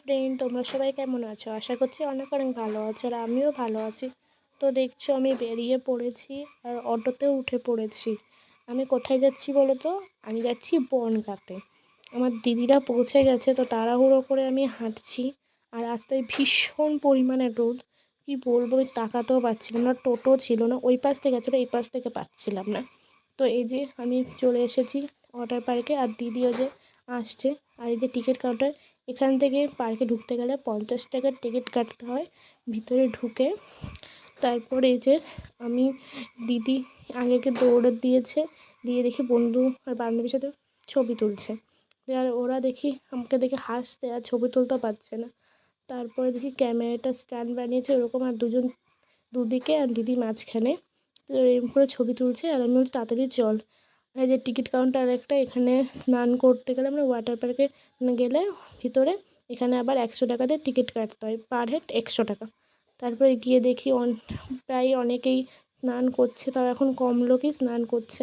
Friend তোমরা সবাই কেমন আছো? আশা করছি অনেক অনেক ভালো আছো আর আমিও ভালো আছি। তো দেখছ আমি বেরিয়ে পড়েছি আর অটোতেও উঠে পড়েছি। আমি কোথায় যাচ্ছি বলো তো আমি যাচ্ছি বনগাঁতে। আমার দিদিরা পৌঁছে গেছে, তো তাড়াহুড়ো করে আমি হাঁটছি আর রাস্তায় ভীষণ পরিমাণে রোদ। কি বলব, ওই তাকাতেও পাচ্ছিলাম না, টোটো ছিল না, ওই পাশ থেকে গেছিল এই পাশ থেকে পাচ্ছিলাম না। তো এই যে আমি চলে এসেছি ওয়াটার পার্কে আর দিদিও যে আসছে আর এই যে টিকিট কাউন্টার এখান থেকে পার্কে ঢুকতে গেলে পঞ্চাশ টাকার টিকিট কাটতে হয়, ভিতরে ঢুকে। তারপরে এই যে আমি দিদি আগেকে দৌড় দিয়েছে, দিয়ে দেখি বন্ধু আর বান্ধবীর সাথে ছবি তুলছে। আর ওরা দেখি আমাকে দেখে হাসতে আর ছবি তুলতে পারছে না। তারপরে দেখি ক্যামেরাটা স্ট্যান্ড বানিয়েছে ওরকম আর দুজন দুদিকে আর দিদি মাঝখানে। এরকম করে ছবি তুলছে আর আমি বলছি, তাড়াতাড়ি চল। এই যে টিকিট কাউন্টার একটা, এখানে স্নান করতে গেলে আমরা ওয়াটার পার্কে গেলে ভিতরে এখানে আবার একশো টাকা দিয়ে টিকিট কাটতে হয়, পার হেড একশো টাকা। তারপরে গিয়ে দেখি প্রায় অনেকেই স্নান করছে তাও এখন কম লোকই স্নান করছে।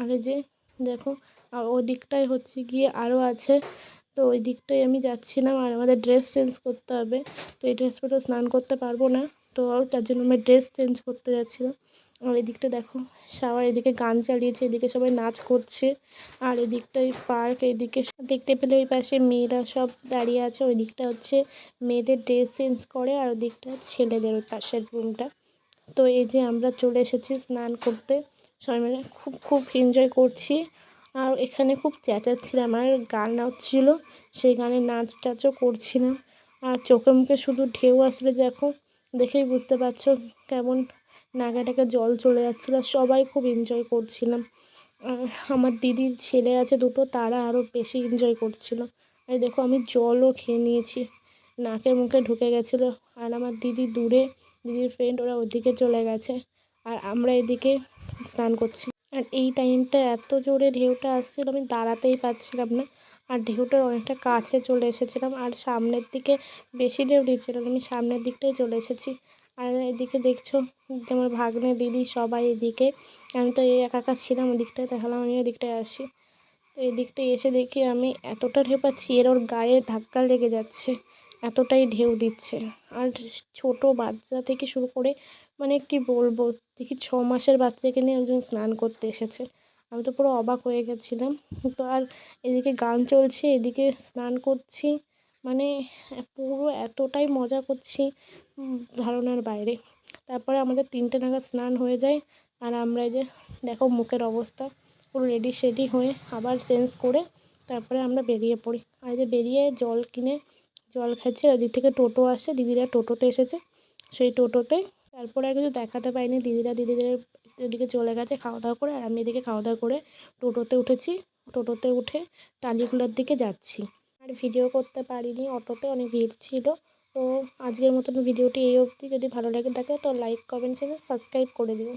আর যে দেখো ওই দিকটায় হচ্ছে গিয়ে আরও আছে, তো ওই দিকটায় আমি যাচ্ছিলাম আর আমাদের ড্রেস চেঞ্জ করতে হবে। তো এই ড্রেস পরে স্নান করতে পারব না, তো তার জন্য আমি ড্রেস চেঞ্জ করতে যাচ্ছিলাম। আর এদিকটা দেখো, সবাই এদিকে গান চালিয়েছে, এদিকে সবাই নাচ করছে। আর এদিকটায় পার্ক, এদিকে দেখতে পেলে ওই পাশে মেয়েরা সব দাঁড়িয়ে আছে। ওই দিকটা হচ্ছে মেয়েদের ড্রেস চেঞ্জ করে আর ওদিকটা ছেলেদের ওই পাশের রুমটা। তো এই যে আমরা চলে এসেছি স্নান করতে। সবাই মিলে খুব খুব এনজয় করছি। আর এখানে খুব চেঁচাচ্ছিলাম, আর গান হচ্ছিল সেই গানে নাচ টাচও করছিলাম। আর চোখে মুখে শুধু ঢেউ আসবে, দেখো। দেখেই বুঝতে পারছ কেমন নাকে টাকে জল চলে যাচ্ছিল। সবাই খুব এনজয় করছিলাম। আর আমার দিদির ছেলে আছে দুটো, তারা আরও বেশি এনজয় করছিল। এই দেখো, আমি জলও খেয়ে নিয়েছি। নাকে মুখে ঢুকে গেছিল। আর আমার দিদি দূরে, দিদির ফ্রেন্ড ওরা ওদিকে চলে গেছে। আর আমরা এদিকে স্নান করছি। আর এই টাইমটা এত জোরে ঢেউটা আসছিল, আমি দাঁড়াতেই পারছিলাম না। আর ঢেউটার অনেকটা কাছে চলে এসেছিলাম। আর সামনের দিকে বেশি ঢেউ দিচ্ছিল আমি সামনের দিকটাই চলে এসেছি। আর এদিকে দেখছ আমার ভাগ্নে, দিদি সবাই এদিকে। আমি তো এই একা একা ছিলাম ওদিকটায় দেখালাম আমি ওদিকটায় আসি। তো এদিকটায় এসে দেখি আমি এতটা ঢেউ পাচ্ছি, এর ওর গায়ে ধাক্কা লেগে যাচ্ছে, এতটাই ঢেউ দিচ্ছে। আর ছোট বাচ্চা থেকে শুরু করে মানে কি বলব, দেখি ছ মাসের বাচ্চাকে নিয়ে একজন স্নান করতে এসেছে। আমি তো পুরো অবাক হয়ে গেছিলাম। তো আর এদিকে গান চলছে, এদিকে স্নান করছি। মানে পুরো এতটাই মজা করছি ধারণার বাইরে। তারপরে আমাদের তিনটে নাগাদ স্নান হয়ে যায়, আর আমরা এই যে, দেখো মুখের অবস্থা, পুরো রেডি সেডি হয়ে আবার চেঞ্জ করে তারপরে আমরা বেরিয়ে পড়ি। আর যে বেরিয়ে জল কিনে, জল খাচ্ছি, আর ওদিক থেকে টোটো আসে, দিদিরা টোটোতে এসেছে। সেই টোটোতে তারপরে আর কিছু দেখাতে পাইনি, দিদিরা দিদিদের এদিকে চলে গেছে খাওয়া দাওয়া করে, আর আমি এদিকে খাওয়া দাওয়া করে টোটোতে উঠেছি। টোটোতে উঠে টালিগুলোর দিকে যাচ্ছি। আর ভিডিও করতে পারিনি, অটোতে অনেক ভিড় ছিল। তো আজকের মতন ভিডিওটি এই অবধি। যদি ভালো লাগে থাকে তো লাইক কমেন্ট শেয়ার সাবস্ক্রাইব করে দিও।